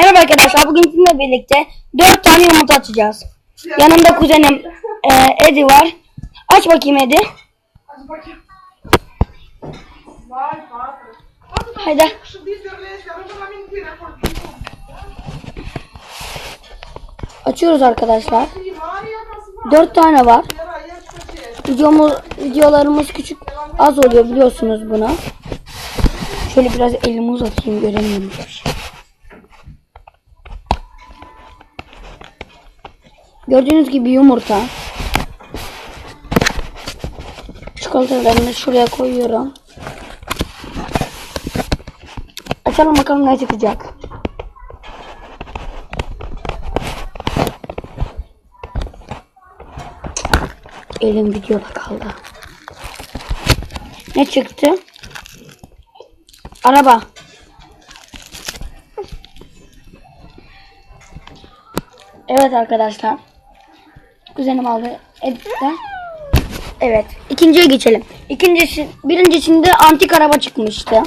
Merhaba arkadaşlar. Bugün sizinle birlikte 4 tane yumurta açacağız. Yanımda kuzenim e, Edi var. Aç bakayım Edi. Haydi. Açıyoruz arkadaşlar. Primária, mas 4 tane var. Videomuz, videolarımız küçük az oluyor biliyorsunuz bunu. Şöyle biraz elimi uzatayım göremiyorum. Gördüğünüz gibi yumurta. Çikolatalarını şuraya koyuyorum. Açalım bakalım ne çıkacak. Elim videoda kaldı. Ne çıktı? Araba. Evet arkadaşlar. Kuzenim aldı. Edit'te. Evet. İkinciye geçelim. İkincisi, birincisinde antik araba çıkmıştı.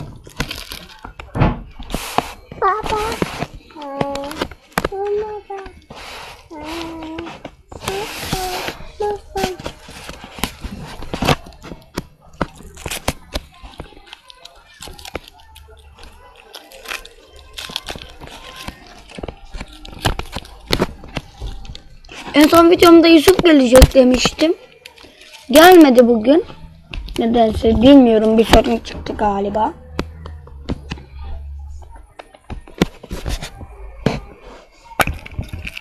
En son videomda Yusuf gelecek demiştim. Gelmedi bugün. Nedense bilmiyorum bir sorun çıktı galiba.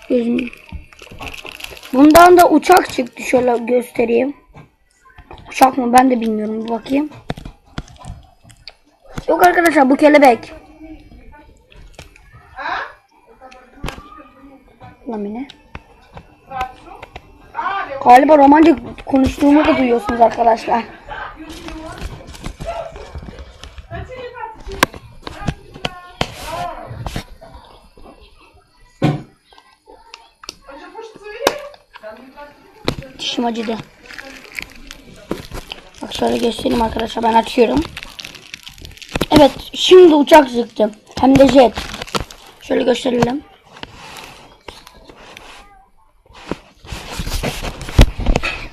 Gözüm. Bundan da uçak çıktı şöyle göstereyim. Uçak mı ben de bilmiyorum bir bakayım. Yok arkadaşlar bu kelebek. Lamine. Galiba romanca konuştuğumu da duyuyorsunuz arkadaşlar. Dişim acıdı. Bak şöyle göstereyim arkadaşlar ben açıyorum. Evet şimdi uçak çıktı. Hem de jet. Şöyle gösterelim.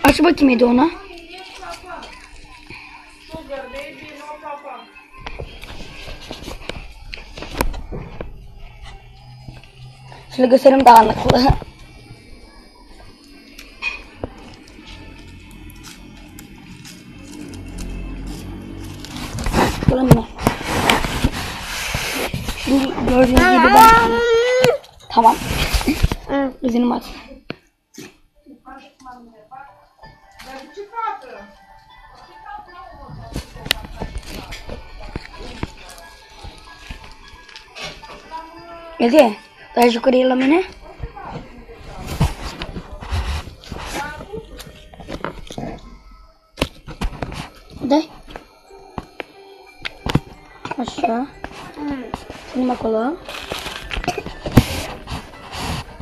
Aç bakayım Edi ona. Şöyle göstereyim dağınıklı. Mi? Şimdi gördüğünüz gibi ben... Tamam. Üzünüm aç. Edi. Daha yukarıya lamine. Hadi. Aşağı. Şimdi bakalım.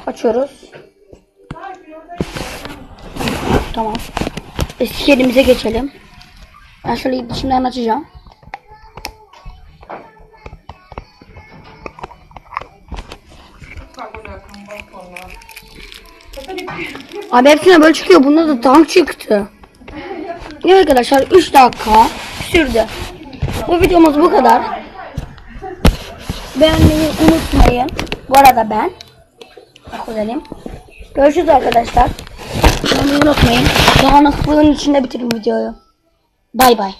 Açıyoruz. Tamam. Eski yerimize geçelim. Ben şöyle içinden açacağım. Abi hepsine böyle çıkıyor. Bunda da tank çıktı. Evet arkadaşlar 3 dakika sürdü. Bu videomuz bu kadar. Beğenmeyi unutmayın. Bu arada ben. Kuzenim. Görüşürüz arkadaşlar. Beğenmeyi unutmayın. Dağınıklığın içinde bitirin videoyu. Bay bay.